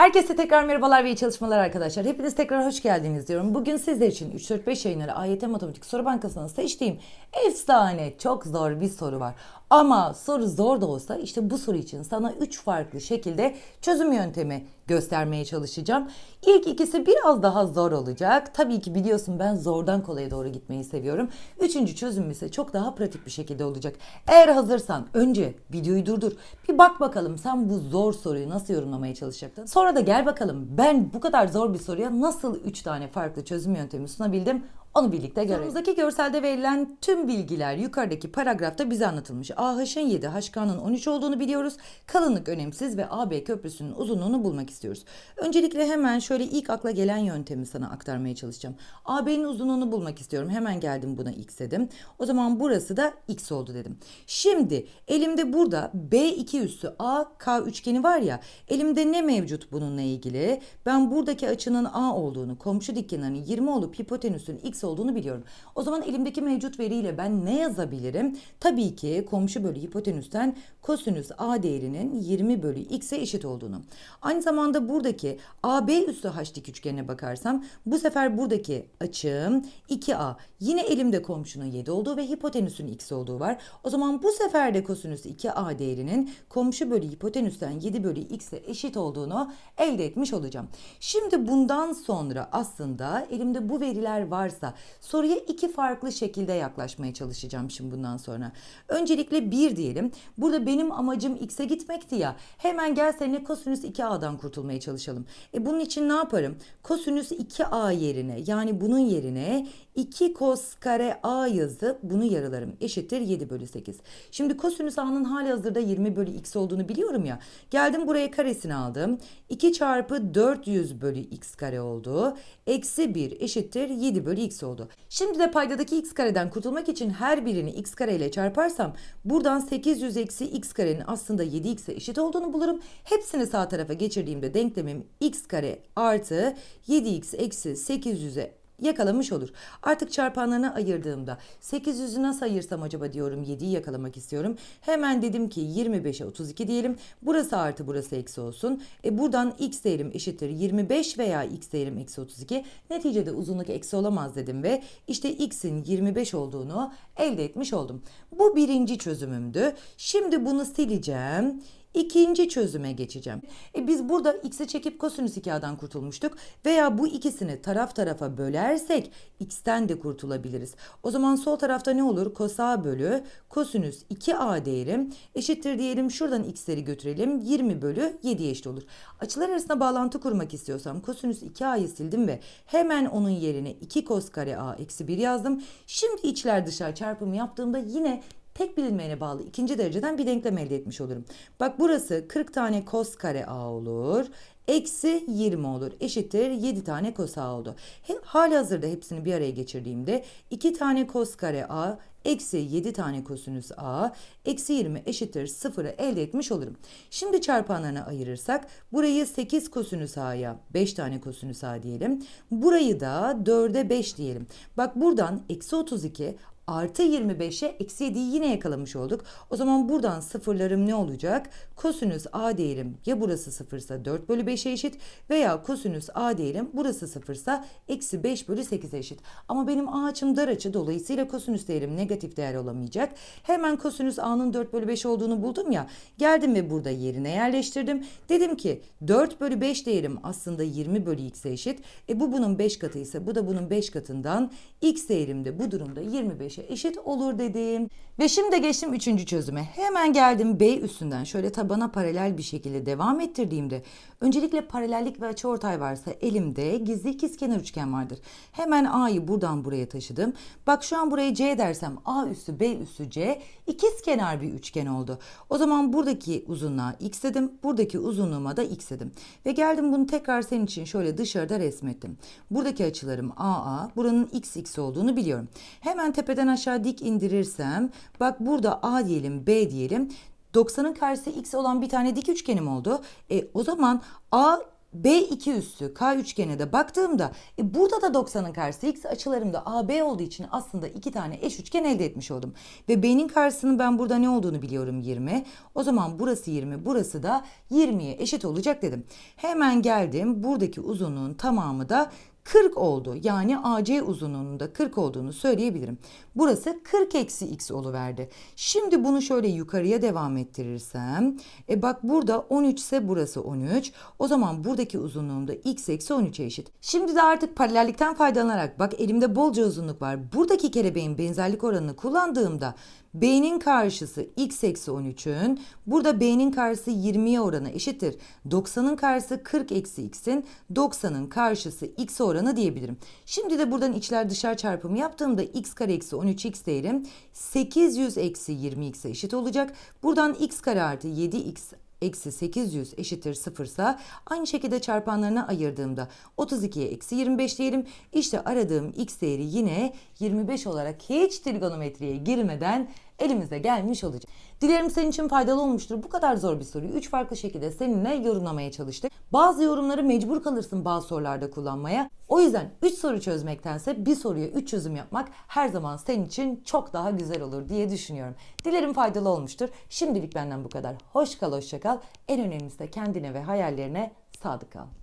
Herkese tekrar merhabalar ve iyi çalışmalar arkadaşlar. Hepiniz tekrar hoş geldiniz diyorum. Bugün sizler için 3-4-5 yayınları AYT Matematik Soru Bankası'ndan seçtiğim efsane çok zor bir soru var. Ama soru zor da olsa işte bu soru için sana 3 farklı şekilde çözüm yöntemi göstermeye çalışacağım. İlk ikisi biraz daha zor olacak. Tabii ki biliyorsun ben zordan kolaya doğru gitmeyi seviyorum. Üçüncü çözüm ise çok daha pratik bir şekilde olacak. Eğer hazırsan önce videoyu durdur. Bir bak bakalım sen bu zor soruyu nasıl yorumlamaya çalışacaktın. Sonra da gel bakalım ben bu kadar zor bir soruya nasıl 3 tane farklı çözüm yöntemi sunabildim onu birlikte görelim. Sorumuzdaki görselde verilen tüm bilgiler yukarıdaki paragrafta bize anlatılmış. AH'ın 7, HK'nın 13 olduğunu biliyoruz. Kalınlık önemsiz ve AB köprüsünün uzunluğunu bulmak istiyoruz. Öncelikle hemen şöyle ilk akla gelen yöntemi sana aktarmaya çalışacağım. AB'nin uzunluğunu bulmak istiyorum. Hemen geldim buna x dedim. O zaman burası da x oldu dedim. Şimdi elimde burada B2 üssü AK üçgeni var ya. Elimde ne mevcut bununla ilgili? Ben buradaki açının A olduğunu, komşu dik kenarının 20 olup hipotenüsün x olduğunu biliyorum. O zaman elimdeki mevcut veriyle ben ne yazabilirim? Tabii ki komşu bölü hipotenüsten kosinüs A değerinin 20 bölü x'e eşit olduğunu. Aynı zamanda buradaki AB üssü h dik üçgenine bakarsam bu sefer buradaki açım 2A. Yine elimde komşunun 7 olduğu ve hipotenüsün x olduğu var. O zaman bu sefer de kosinüs 2A değerinin komşu bölü hipotenüsten 7 bölü x'e eşit olduğunu elde etmiş olacağım. Şimdi bundan sonra aslında elimde bu veriler varsa soruya iki farklı şekilde yaklaşmaya çalışacağım şimdi bundan sonra. Öncelikle bir diyelim. Burada benim amacım x'e gitmekti ya. Hemen gel seninle kosinüs 2a'dan kurtulmaya çalışalım. E bunun için ne yaparım? Kosinüs 2a yerine yani bunun yerine 2 kos kare a yazıp bunu yarılarım. Eşittir 7 bölü 8. Şimdi kosinüs a'nın hali hazırda 20 bölü x olduğunu biliyorum ya. Geldim buraya karesini aldım. 2 çarpı 400 bölü x kare oldu. Eksi 1 eşittir 7 bölü x oldu. Şimdi de paydadaki x kareden kurtulmak için her birini x kare ile çarparsam buradan 800 eksi x karenin aslında 7x'e eşit olduğunu bulurum. Hepsini sağ tarafa geçirdiğimde denklemim x kare artı 7x eksi 800'e yakalamış olur. Artık çarpanlarına ayırdığımda 800'ü nasıl ayırsam acaba diyorum 7'yi yakalamak istiyorum. Hemen dedim ki 25'e 32 diyelim. Burası artı burası eksi olsun. E buradan x değerim eşittir 25 veya x değerim eksi 32. Neticede uzunluk eksi olamaz dedim ve işte x'in 25 olduğunu elde etmiş oldum. Bu birinci çözümümdü. Şimdi bunu sileceğim. İkinci çözüme geçeceğim. E biz burada x'i çekip kosinüs 2a'dan kurtulmuştuk. Veya bu ikisini taraf tarafa bölersek x'ten de kurtulabiliriz. O zaman sol tarafta ne olur? Cos a bölü kosinüs 2a değerim eşittir diyelim. Şuradan x'leri götürelim. 20 bölü 7'ye eşit olur. Açılar arasında bağlantı kurmak istiyorsam kosinüs 2a'yı sildim ve hemen onun yerine 2 kos kare a eksi 1 yazdım. Şimdi içler dışlar çarpımı yaptığımda yine tek bilinmeyene bağlı ikinci dereceden bir denklem elde etmiş olurum. Bak burası 40 tane kos kare a olur. Eksi 20 olur. Eşittir 7 tane kos a oldu. He, hali hazırda hepsini bir araya geçirdiğimde 2 tane kos kare a eksi 7 tane kosinüs a eksi 20 eşittir 0'ı elde etmiş olurum. Şimdi çarpanlarına ayırırsak burayı 8 kosinüs a'ya 5 tane kosinüs a diyelim. Burayı da 4'e 5 diyelim. Bak buradan eksi 32 artı 25'e eksi 7'yi yine yakalamış olduk. O zaman buradan sıfırlarım ne olacak? Kosinüs a değerim ya burası sıfırsa 4 bölü 5'e eşit veya kosinüs a değerim burası sıfırsa eksi 5 bölü 8'e eşit. Ama benim a açım dar açı dolayısıyla kosinüs değerim negatif değer olamayacak. Hemen kosinüs a'nın 4 bölü 5 olduğunu buldum ya. Geldim ve burada yerine yerleştirdim. Dedim ki 4 bölü 5 değerim aslında 20 bölü x'e eşit. E bu bunun 5 katı ise bu da bunun 5 katından x değerim de bu durumda 25'e eşit olur dedim. Ve şimdi geçtim üçüncü çözüme. Hemen geldim B üstünden şöyle tabana paralel bir şekilde devam ettirdiğimde öncelikle paralellik ve açıortay varsa elimde gizli ikizkenar üçgen vardır. Hemen A'yı buradan buraya taşıdım. Bak şu an buraya C dersem A üssü B üssü C ikizkenar bir üçgen oldu. O zaman buradaki uzunluğa x dedim. Buradaki uzunluğuma da x dedim. Ve geldim bunu tekrar senin için şöyle dışarıda resmettim. Buradaki açılarım AA, buranın x x olduğunu biliyorum. Hemen tepeden aşağı dik indirirsem bak burada A diyelim B diyelim 90'ın karşısı x olan bir tane dik üçgenim oldu. E, o zaman A B2 üssü K üçgene de baktığımda e, burada da 90'ın karşısı x açılarımda AB olduğu için aslında iki tane eş üçgen elde etmiş oldum. Ve B'nin karşısının ben burada ne olduğunu biliyorum 20. O zaman burası 20 burası da 20'ye eşit olacak dedim. Hemen geldim buradaki uzunluğun tamamı da 40 oldu. Yani AC uzunluğunun da 40 olduğunu söyleyebilirim. Burası 40 eksi x oluverdi. Şimdi bunu şöyle yukarıya devam ettirirsem. E bak burada 13 ise burası 13. O zaman buradaki uzunluğum da x eksi 13'e eşit. Şimdi de artık paralellikten faydalanarak bak elimde bolca uzunluk var. Buradaki kelebeğin benzerlik oranını kullandığımda B'nin karşısı x eksi 13'ün burada B'nin karşısı 20'ye oranı eşittir. 90'ın karşısı 40 eksi x'in 90'ın karşısı x oranı diyebilirim. Şimdi de buradan içler dışarı çarpımı yaptığımda x kare eksi 13x değerim 800 eksi 20x'e eşit olacak. Buradan x kare artı 7x eksi 800 eşittir 0 ise aynı şekilde çarpanlarına ayırdığımda 32'ye eksi 25 diyelim. İşte aradığım x değeri yine 25 olarak hiç trigonometriye girmeden elimize gelmiş olacak. Dilerim senin için faydalı olmuştur. Bu kadar zor bir soruyu 3 farklı şekilde seninle yorumlamaya çalıştık. Bazı yorumları mecbur kalırsın bazı sorularda kullanmaya. O yüzden 3 soru çözmektense bir soruya 3 çözüm yapmak her zaman senin için çok daha güzel olur diye düşünüyorum. Dilerim faydalı olmuştur. Şimdilik benden bu kadar. Hoş kal, hoşça kal. En önemlisi de kendine ve hayallerine sadık kal.